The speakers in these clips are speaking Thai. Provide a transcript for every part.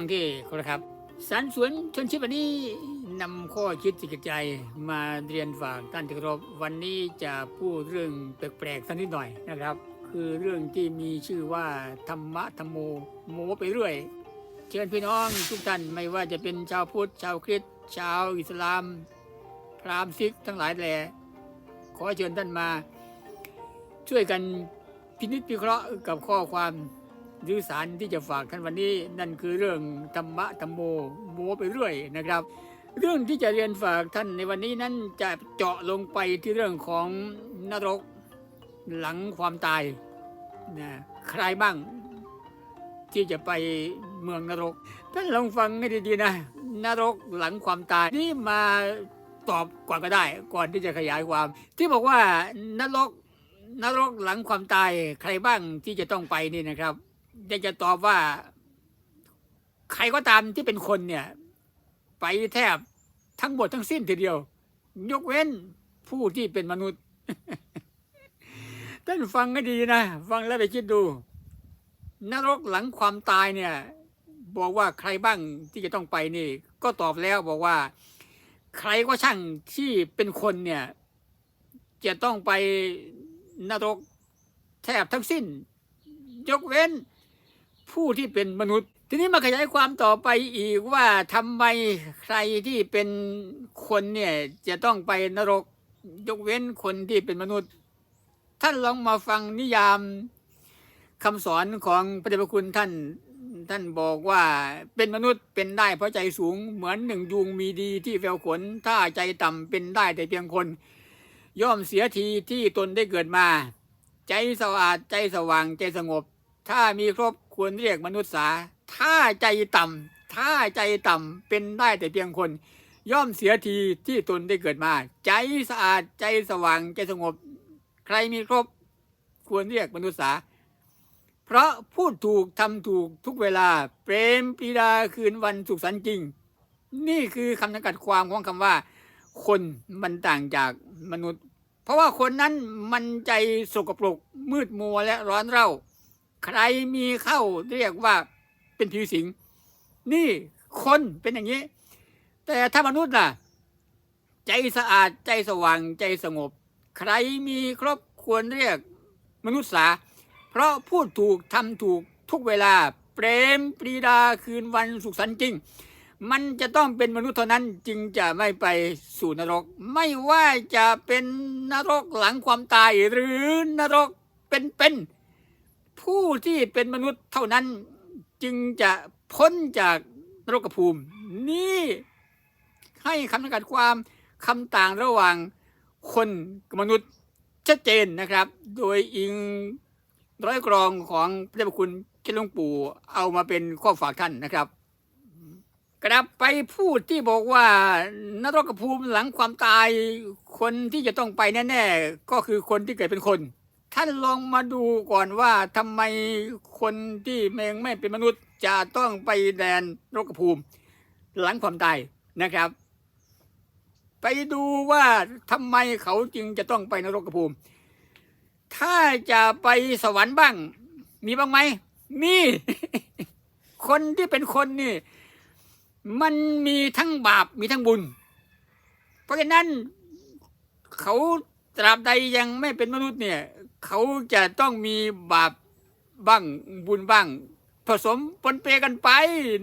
ฟังที่คารพครับสารสวนชนชิปวันนี้นำข้อคิดสิกใจมาเรียนฝากท่านที่เคารพวันนี้จะพูดเรื่องแปลกๆสักนิดหน่อยนะครับ คือเรื่องที่มีชื่อว่าธรรมะธรรมโมโมไปเรื่อย เชิญพี่น้องทุกท่านไม่ว่าจะเป็นชาวพุทธชาวคริสต์ชาวอิสลาม พราหมณ์ซิกทั้งหลายแหล่ขอเชิญท่านมา ช่วยกันพินิจพิเคราะห์กับข้อความ หรือสารที่จะฝากท่านวันนี้ นั่นคือเรื่องธรรมะธรรมโมโมไปเรื่อยนะครับ เรื่องที่จะเรียนฝากท่านในวันนี้นั้นจะเจาะลงไปที่เรื่องของนรกหลังความตายนะใครบ้างที่จะไปเมืองนรกท่านลองฟังให้ดีๆนะ นรกหลังความตายนี่มาตอบก่อนก็ได้ ก่อนที่จะขยายความ ที่บอกว่านรกนรกหลังความตายใครบ้างที่จะต้องไปนี่นะครับ อยากจะตอบว่า ใครก็ตามที่เป็นคนเนี่ย ไปแทบทั้งหมดทั้งสิ้นทีเดียว ยกเว้นผู้ที่เป็นมนุษย์ท่านฟังให้ดีนะ ฟังแล้วไปคิดดู นรกหลังความตายเนี่ย บอกว่าใครบ้างที่จะต้องไปนี่ ก็ตอบแล้วบอกว่า ใครก็ช่างที่เป็นคนเนี่ย จะต้องไปนรกแทบทั้งสิ้น ยกเว้น ผู้ที่เป็นมนุษย์ ทีนี้มาขยายความต่อไปอีกว่าทำไมใครที่เป็นคนเนี่ยจะต้องไปนรกยกเว้นคนที่เป็นมนุษย์ ท่านลองมาฟังนิยามคำสอนของพระเดชพระคุณท่านท่านบอกว่าเป็นมนุษย์เป็นได้เพราะใจสูงเหมือนหนึ่งยุงมีดีที่แววขน ถ้าใจต่ำเป็นได้แต่เพียงคน ย่อมเสียทีที่ตนได้เกิดมา ใจสะอาดใจสว่างใจสงบ ถ้ามีครบ ควรเรียกมนุษย์สา ถ้าใจต่ำถ้าใจต่ำเป็นได้แต่เพียงคน ย่อมเสียทีที่ตนได้เกิดมา ใจสะอาดใจสว่างใจสงบ ใครมีครบ ควรเรียกมนุษย์สา เพราะพูดถูกทำถูกทุกเวลา เปรมปรีดาคืนวันสุขสันต์จริง นี่คือคำจำกัดความของคำว่า คนมันต่างจากมนุษย์ เพราะว่าคนนั้นมันใจสกปรกมืดมัวและร้อนเร่า ใครมีเข้าเรียกว่าเป็นผีสิง นี่คนเป็นอย่างนี้ แต่ถ้ามนุษย์ล่ะ ใจสะอาดใจสว่างใจสงบ ใครมีครบควรเรียกมนุษย์สา เพราะพูดถูกทำถูกทุกเวลาเปรมปรีดาคืนวันสุขสันต์จริง มันจะต้องเป็นมนุษย์เท่านั้นจึงจะไม่ไปสู่นรก ไม่ว่าจะเป็นนรกหลังความตายหรือนรกเป็นเป็น ผู้ที่เป็นมนุษย์เท่านั้นจึงจะพ้นจากนรกภูมิ นี่ให้คำจำกัดความคำต่างระหว่างคนกับมนุษย์ชัดเจนนะครับ โดยอิงร้อยกรองของพระเดชพระคุณเจ้าหลวงปู่เอามาเป็นข้อฝากท่านนะครับ กลับไปพูดที่บอกว่านรกภูมิหลังความตายคนที่จะต้องไปแน่ๆก็คือคนที่เกิดเป็นคน ท่านลองมาดูก่อนว่าทำไมคนที่แมงไม่เป็นมนุษย์จะต้องไปแดนนรกภูมิ หลังความตายนะครับ ไปดูว่าทำไมเขาจึงจะต้องไปนรกภูมิ ถ้าจะไปสวรรค์บ้าง มีบ้างไหมมีคนที่เป็นคนนี่ มันมีทั้งบาปมีทั้งบุญ เพราะฉะนั้นเขาตราบใดยังไม่เป็นมนุษย์เนี่ย เขาจะต้องมีบาปบ้างบุญบ้าง ผสมปนเปกันไป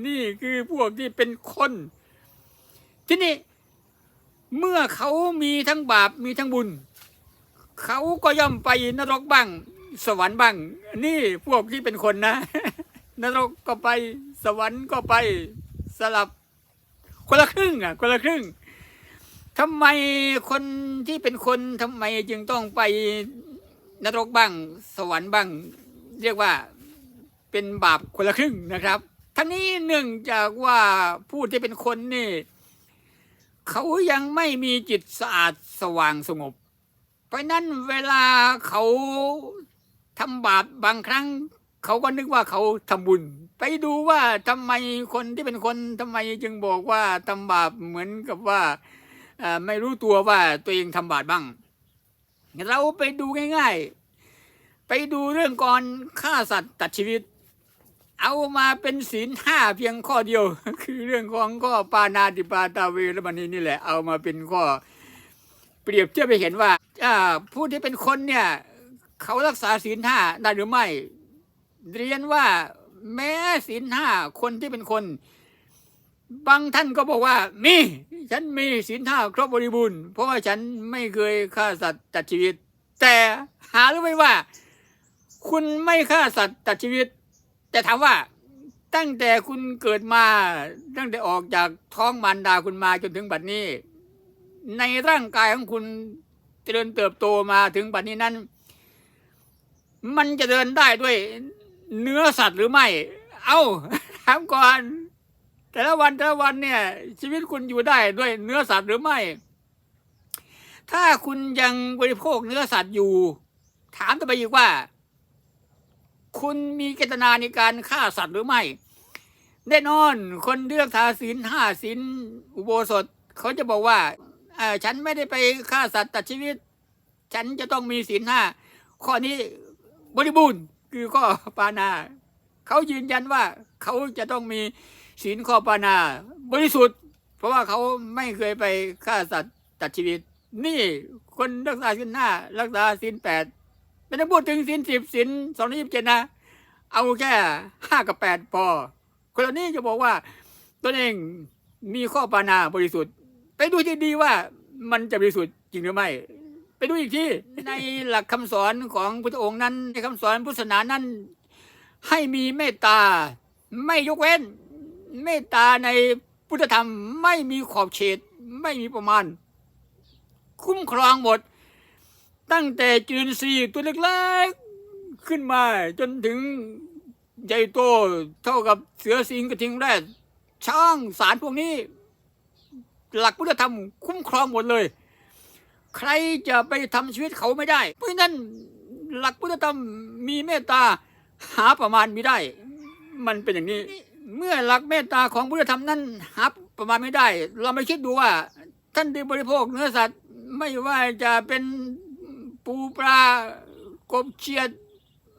นี่คือพวกที่เป็นคน ทีนี้เมื่อเขามีทั้งบาปมีทั้งบุญ เขาก็ย่อมไปนรกบ้าง สวรรค์บ้าง นี่พวกที่เป็นคนนะ นรกก็ไปสวรรค์ก็ไปสลับ คนละครึ่งอะ คนละครึ่งทำไมคนที่เป็นคนทำไมจึงต้องไป นรกบ้าง สวรรค์บ้าง เรียกว่าเป็นบาปคนละครึ่งนะครับทั้งนี้เนื่องจากว่าผู้ที่เป็นคนนี่ เขายังไม่มีจิตสะอาดสว่างสงบ เพราะนั้นเวลาเขาทำบาปบางครั้ง เขาก็นึกว่าเขาทำบุญ ไปดูว่าทำไมคนที่เป็นคนทำไมจึงบอกว่าทำบาปเหมือนกับว่าไม่รู้ตัวว่าตัวเองทำบาปบ้าง เราไปดูง่ายๆ ไปดูเรื่องก่อนฆ่าสัตว์ตัดชีวิต เอามาเป็นศีลห้าเพียงข้อเดียว คือเรื่องของข้อปานาติปาตาเวรมณีนี่แหละ เอามาเป็นข้อเปรียบเทียบไปเห็นว่าอ่าผู้ที่เป็นคนเนี่ย เขารักษาศีลห้าได้หรือไม่ เรียนว่าแม้ศีลห้าคนที่เป็นคน บางท่านก็บอกว่ามี ฉันมีศีลห้าครบบริบูรณ์เพราะว่าฉันไม่เคยฆ่าสัตว์ตัดชีวิต แต่หารู้ไหมว่า คุณไม่ฆ่าสัตว์ตัดชีวิต แต่ถามว่าตั้งแต่คุณเกิดมา ตั้งแต่ออกจากท้องมารดาคุณมาจนถึงบัดนี้ ในร่างกายของคุณเจริญเติบโตมาถึงบัดนี้นั้น มันจะเดินได้ด้วยเนื้อสัตว์หรือไม่ เอาถามก่อน แต่ละวันแต่ละวันเนี่ย ชีวิตคุณอยู่ได้ด้วยเนื้อสัตว์หรือไม่ ถ้าคุณยังบริโภคเนื้อสัตว์อยู่ ถามต่อไปอีกว่าคุณมีเจตนาในการฆ่าสัตว์หรือไม่ แน่นอนคนเลือกทาศีลห้าศีลอุโบสถ เขาจะบอกว่าฉันไม่ได้ไปฆ่าสัตว์ตัดชีวิต ฉันจะต้องมีศีลห้าข้อนี้บริบูรณ์คือข้อปานา เขายืนยันว่าเขาจะต้องมี ศีลข้อปานาบริสุทธิ์ เพราะว่าเขาไม่เคยไปฆ่าสัตว์ตัดชีวิต นี่คนรักษาศีลห้ารักษาศีลแปดไม่ต้องพูดถึงศีลสิบศีลสองร้อยยี่สิบเจ็ดนะ เอาแค่ห้ากับแปดพอ คนเหล่านี้จะบอกว่าตนเองมีข้อปานาบริสุทธิ์ ไปดูที่ดีว่ามันจะบริสุทธิ์จริงหรือไม่ไปดูอีกที่ในหลักคำสอนของพุทธองค์นั้นในคำสอนพุทธศาสนานั้น ให้มีเมตตาไม่ยกเว้น เมตตาในพุทธธรรมไม่มีขอบเขตไม่มีประมาณ คุ้มครองหมด ตั้งแต่จุลินทรีย์ตัวเล็กๆขึ้นมา จนถึงใหญ่โตเท่ากับเสือสิงกระทิงแรดช่างสารพวกนี้ หลักพุทธธรรมคุ้มครองหมดเลย ใครจะไปทำชีวิตเขาไม่ได้ เพราะฉะนั้นหลักพุทธธรรมมีเมตตาหาประมาณไม่ได้ มันเป็นอย่างนี้ เมื่อหลักเมตตาของพุทธธรรมนั้นหาประมาณไม่ได้ เราไม่คิดดูว่า ท่านที่บริโภคเนื้อสัตว์ไม่ว่าจะเป็นปูปลากบเขียด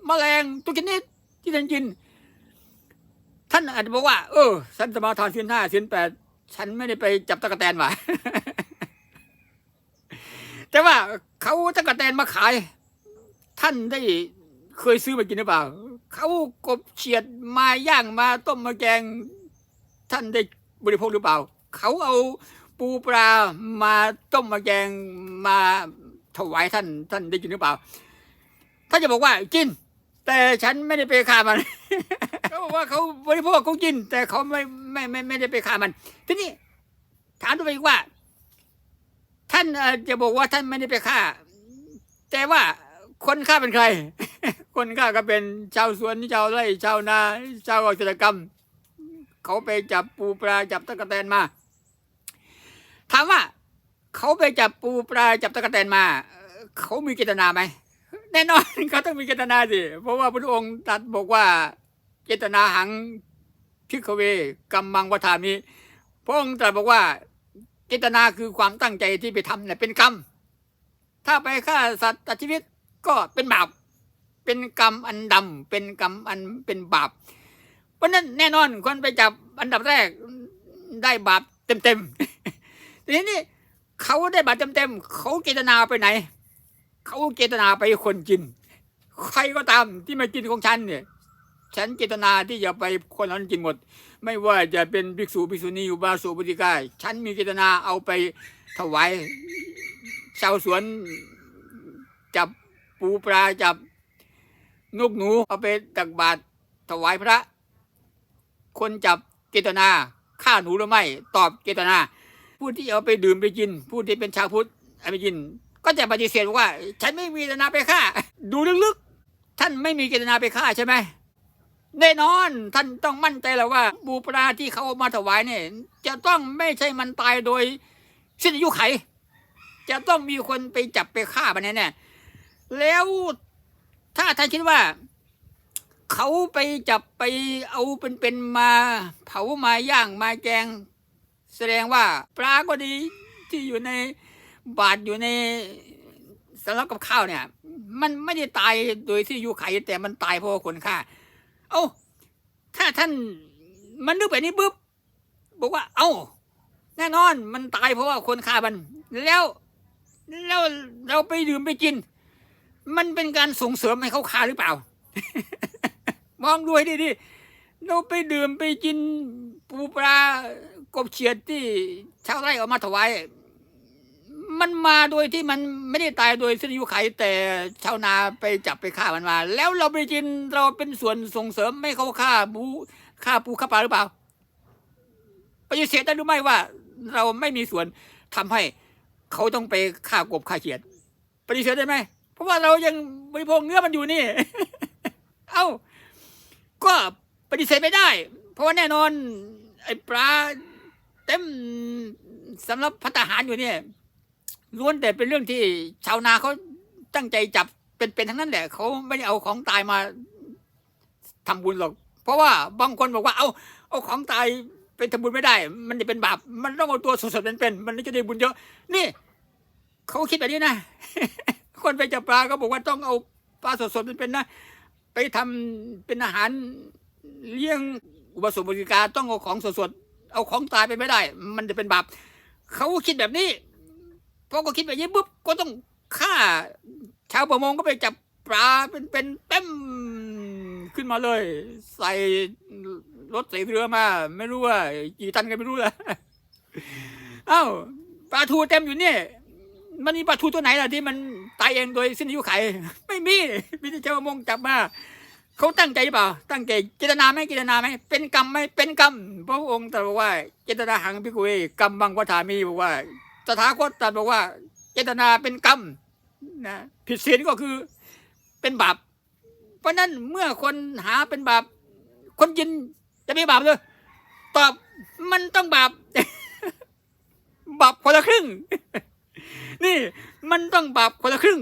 แมลงทุกชนิดที่ท่านกิน ท่านอาจจะบอกว่า เออฉันสมาทานศีลห้าศีลแปดฉันไม่ได้ไปจับตะกแตนมาแต่ว่าเขาตะกแตนมาขาย ท่านได้ เคยซื้อมากินหรือเปล่าเขากบเฉียดมาย่างมาต้มมาแกง ท่านได้บริโภคหรือเปล่า เขาเอาปูปลามาต้มมาแกงมาถวายท่านท่านได้กินหรือเปล่าท่านจะบอกว่ากิน แต่ฉันไม่ได้ไปฆ่ามันเขาบอกว่าเขาบริโภคเขากิน แต่เขาไม่ไม่ไม่ไม่ได้ไปฆ่ามัน ทีนี้ถามตัวไปอีกว่า ท่านจะบอกว่าท่านไม่ได้ไปฆ่า แต่ว่าคนฆ่าเป็นใคร คนฆ่าก็เป็นชาวสวนชาวไร่ชาวนาชาวเกษตรกรรม เขาไปจับปูปลาจับตะกแตนมาถามว่า เขาไปจับปูปลาจับตะกแตนมาเอ่อเขามีเจตนาไหมแน่นอนเขาต้องมีเจตนาสิเพราะว่าพระองค์ตรัสบอกว่า เจตนาหังพิกเวกัมมังวัฏามิพระองค์ตรัสบอกว่า เจตนาคือความตั้งใจที่ไปทำเนี่ยเป็นกรรมถ้าไปฆ่าสัตว์ตัดชีวิตก็เป็นบาป เป็นกรรมอันดำเป็นกรรมอันเป็นบาป เพราะนั้นแน่นอนคนไปจับอันดับแรกได้บาปเต็มๆทีนี้นี่เขาได้บาปเต็มๆเขาเจตนาไปไหน เขาเจตนาไปคนกิน ใครก็ตามที่มากินของฉันเนี่ยฉันเจตนาที่จะไปคนนั้นกินหมด ไม่ว่าจะเป็นภิกษุภิกษุณีอุบาสกอุบาสิกาฉันมีเจตนาเอาไปถวายชาวสวนจับปูปลาจับ นกหนูเอาไปตักบาตรถวายพระ คนจับเจตนาฆ่าหนูหรือไม่ ตอบเจตนา ผู้ที่เอาไปดื่มไปกิน ผู้ที่เป็นชาวพุทธเอาไปกิน ก็จะปฏิเสธว่า ฉันไม่มีเจตนาไปฆ่า ดูลึกๆ ท่านไม่มีเจตนาไปฆ่าใช่ไหมแน่นอนท่านต้องมั่นใจแล้วว่าบูปลาที่เขาเอามาถวายเนี่ย จะต้องไม่ใช่มันตายโดยสิ้นอายุไข จะต้องมีคนไปจับไปฆ่ามันแน่ๆแล้ว ถ้าท่านคิดว่า เขาไปจับไปเอาเป็นๆมาเผามาย่างมาแกง แสดงว่า ปลาก็ดีที่อยู่ในบาทอยู่ในสำรับกับข้าวเนี่ย มันไม่ได้ตายโดยที่อยู่ไข่แต่มันตายเพราะคนฆ่า เอ้าถ้าท่านมันนึกแบบนี้ปุ๊บบอกว่า เอ้าแน่นอนมันตายเพราะว่าคนฆ่ามัน แล้วแล้วเราไปดื่มไปกิน มันเป็นการส่งเสริมให้เขาฆ่าหรือเปล่า มองดูให้ดีๆเราไปดื่มไปกินปูปลากบเขียดที่ชาวไร่เอามาถวาย มันมาโดยที่มันไม่ได้ตายโดยสิ้นอายุไขแต่ชาวนาไปจับไปฆ่ามันมา แล้วเราไปกินเราเป็นส่วนส่งเสริมไม่เขาฆ่าปูฆ่าปูฆ่าปลาหรือเปล่าปฏิเสธได้หรือไม่ว่า เราไม่มีส่วนทำให้เขาต้องไปฆ่ากบฆ่าเขียดปฏิเสธได้ไหม เพราะว่าเรายังบริโภคเนื้อมันอยู่นี่ เอ้า ก็ปฏิเสธไม่ได้ เพราะว่าแน่นอน ไอ้ปลาเต็มสำหรับพัตาหารอยู่เนี่ยล้วนแต่เป็นเรื่องที่ชาวนาเขาตั้งใจจับเป็นๆทั้งนั้นแหละเขาไม่ได้เอาของตายมาทำบุญหรอก เพราะว่าบางคนบอกว่าเอาเอาของตายไปทำบุญไม่ได้ มันจะเป็นบาป มันต้องเอาตัวสดๆเป็นๆมันจะได้บุญเยอะ นี่เขาคิดแบบนี้นะ คนไปจับปลาก็บอกว่าต้องเอาปลาสดๆเป็นๆนะ ไปทำเป็นอาหารเลี้ยงอุปสมบริการต้องเอาของสดๆเอาของตายไปไม่ได้ มันจะเป็นบาปเขาคิดแบบนี้พอก็คิดแบบนี้ปุ๊บก็ต้องฆ่า ชาวประมงก็ไปจับปลาเป็นเป็นเต็มขึ้นมาเลย ใส่รถใส่เรือมา ไม่รู้ว่ากี่ตันกันไม่รู้ละเอ้าปลาทูเต็มอยู่เนี่ย มันมีปลาทูตัวไหนล่ะที่มันตายเองโดยสิ้นอายุไข ไม่มีมีแต่ชาวประมงจับมาเขาตั้งใจหรือเปล่า ตั้งใจเจตนาไหมเจตนาไหมเป็นกรรมไหมเป็นกรรมพระองค์ตรัสบอกว่า เจตนาหังพิกุเอกรรมบังวัฏามีบอกว่าตถาคตตรัสบอกว่า เจตนาเป็นกรรมนะผิดศีลก็คือเป็นบาปเพราะนั้นเมื่อคนหาเป็นบาปคนยินจะไม่บาปเลยตอบมันต้องบาปบาปคนละครึ่ง นี่มันต้องบาปคนละครึ่ง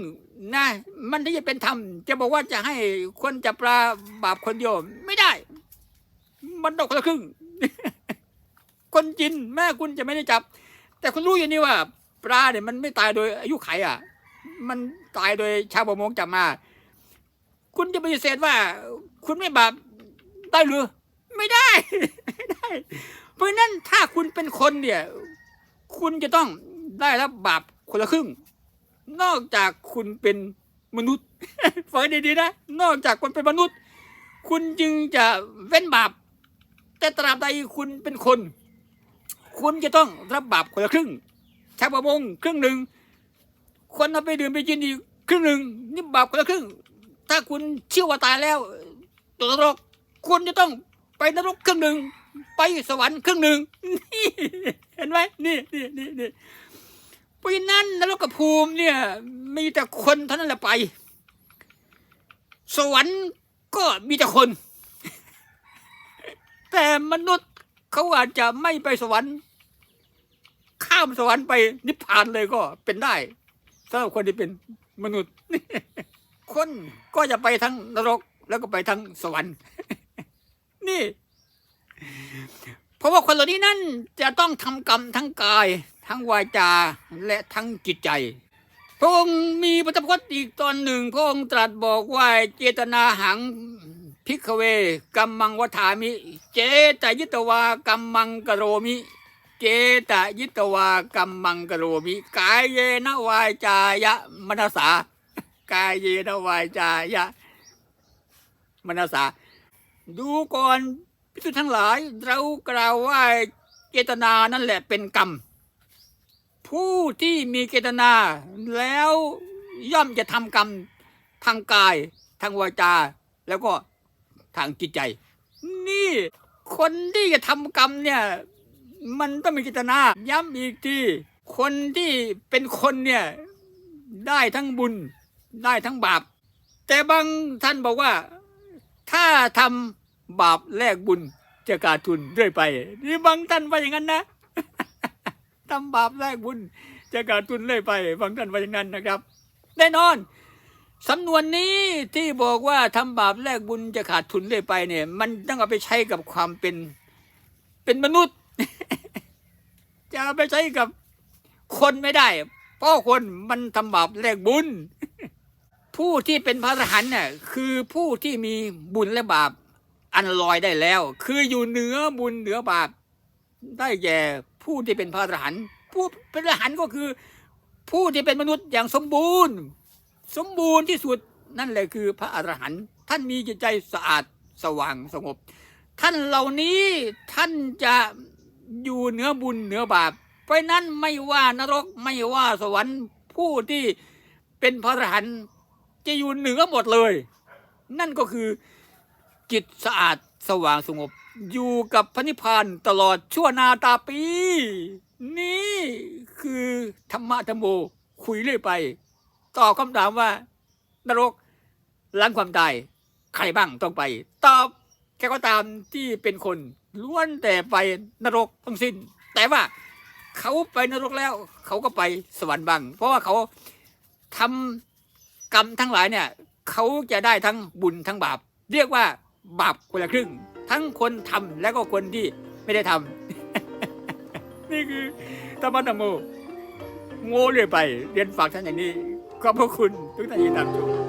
นะมันที่จะเป็นธรรมจะบอกว่าจะให้คนจับปลาบาปคนเดียวไม่ได้ มันต้องคนละครึ่ง คนจินแม่คุณจะไม่ได้จับ แต่คุณรู้อย่างนี้ว่า ปลาเนี่ยมันไม่ตายโดยอายุไขอะ มันตายโดยชาวประมงจับมา คุณจะปฏิเสธว่า คุณไม่บาปได้หรือ ไม่ได้ไม่ได้ เพราะฉะนั้นถ้าคุณเป็นคนเนี่ย คุณจะต้องได้รับบาป คนละครึ่ง นอกจากคุณเป็นมนุษย์ฟังดีๆนะ นอกจากคุณเป็นมนุษย์ คุณจึงจะเว้นบาป แต่ตราบใดคุณเป็นคน คุณจะต้องรับบาปคนละครึ่งชาวประมงครึ่งหนึ่ง คนเอาไปดื่มไปกินอีกครึ่งหนึ่งนี่บาปคนละครึ่ง ถ้าคุณเชื่อว่าตายแล้วตกนรกคุณจะต้องไปนรกครึ่งหนึ่งไปสวรรค์ครึ่งหนึ่งนี่เห็นไหมนี่นี่นี่นี่ ราะฉะนั้นนรกภูมิเนี่ย มีแต่คนเท่านั้นแหละไป สวรรค์ก็มีแต่คน แต่มนุษย์เขาอาจจะไม่ไปสวรรค์ ข้ามสวรรค์ไปนิพพานเลยก็เป็นได้สำหรับคนที่เป็นมนุษย์ คนก็จะไปทั้งนรกแล้วก็ไปทั้งสวรรค์ นี่ ราะว่าคนเหล่านี้นั่นจะต้องทำกรรมทั้งกาย ทั้งวาจาและทั้งจิตใจ พระองค์มีปฐพจน์อีกตอนหนึ่ง พระองค์ตรัสบอกว่าเจตนาหังพิกเวกัมมังวัามิ เจตยิตวากัมมังกโรมิเจตยิตวากัมมังกโรมิ กายเยนะวายจายะมนสากายเยนะวายจายะมนสาดูก่อน พิสุทั้งหลายเรากล่าวว่าเจตนานั่นแหละเป็นกรรม ผู้ที่มีเจตนาแล้วย่อมจะทำกรรมทางกาย ทางวาจา แล้วก็ทางจิตใจ นี่คนที่จะทำกรรมเนี่ย มันต้องมีเจตนา ย้ำอีกทีคนที่เป็นคนเนี่ยได้ทั้งบุญได้ทั้งบาป แต่บางท่านบอกว่าถ้าทำ บาปแลกบุญจะขาดทุนเรื่อยไป นี่บางท่านว่าอย่างนั้นนะทำบาปแลกบุญจะขาดทุนเรื่อยไป บางท่านว่าอย่างนั้นนะครับ แน่นอนสำนวนนี้ที่บอกว่าทำบาปแลกบุญจะขาดทุนเรื่อยไปเนี่ย มันต้องเอาไปใช้กับความเป็นเป็นมนุษย์ จะเอาไปใช้กับคนไม่ได้ เพราะคนมันทำบาปแลกบุญ ผู้ที่เป็นพระอรหันต์เนี่ยคือผู้ที่มีบุญและบาป อันลอยได้แล้ว คืออยู่เหนือบุญเหนือบาปได้แก่ผู้ที่เป็นพระอรหันต์ผู้เป็นอรหันต์ก็คือ ผู้ที่เป็นมนุษย์อย่างสมบูรณ์ สมบูรณ์ที่สุดนั่นแหละคือพระอรหันต์ท่านมีจิตใจสะอาดสว่างสงบ ท่านเหล่านี้ท่านจะอยู่เหนือบุญเหนือบาป เพราะนั้นไม่ว่านรกไม่ว่าสวรรค์ผู้ที่เป็นพระอรหันต์จะอยู่เหนือหมดเลย นั่นก็คือ จิตสะอาดสว่างสงบ อยู่กับพระนิพพานตลอดชั่วนาตาปี นี่คือธรรมะธรรมโมคุยเรื่อยไป ตอบคำถามว่า นรกหลังความตาย ใครบ้างต้องไป ตอบแค่ก็ตามที่เป็นคนล้วนแต่ไปนรกทั้งสิ้น แต่ว่าเขาไปนรกแล้ว เขาก็ไปสวรรค์บ้าง เพราะว่าเขาทำกรรมทั้งหลายเนี่ย เขาจะได้ทั้งบุญทั้งบาป เรียกว่า บาปคนละครึ่ง ทั้งคนทำและก็คนที่ไม่ได้ทำนี่คือธรรมะธรรมโม โง่เลยไป เรียนฝากท่านอย่างนี้ ขอบพระคุณทุกท่านที่ตามชม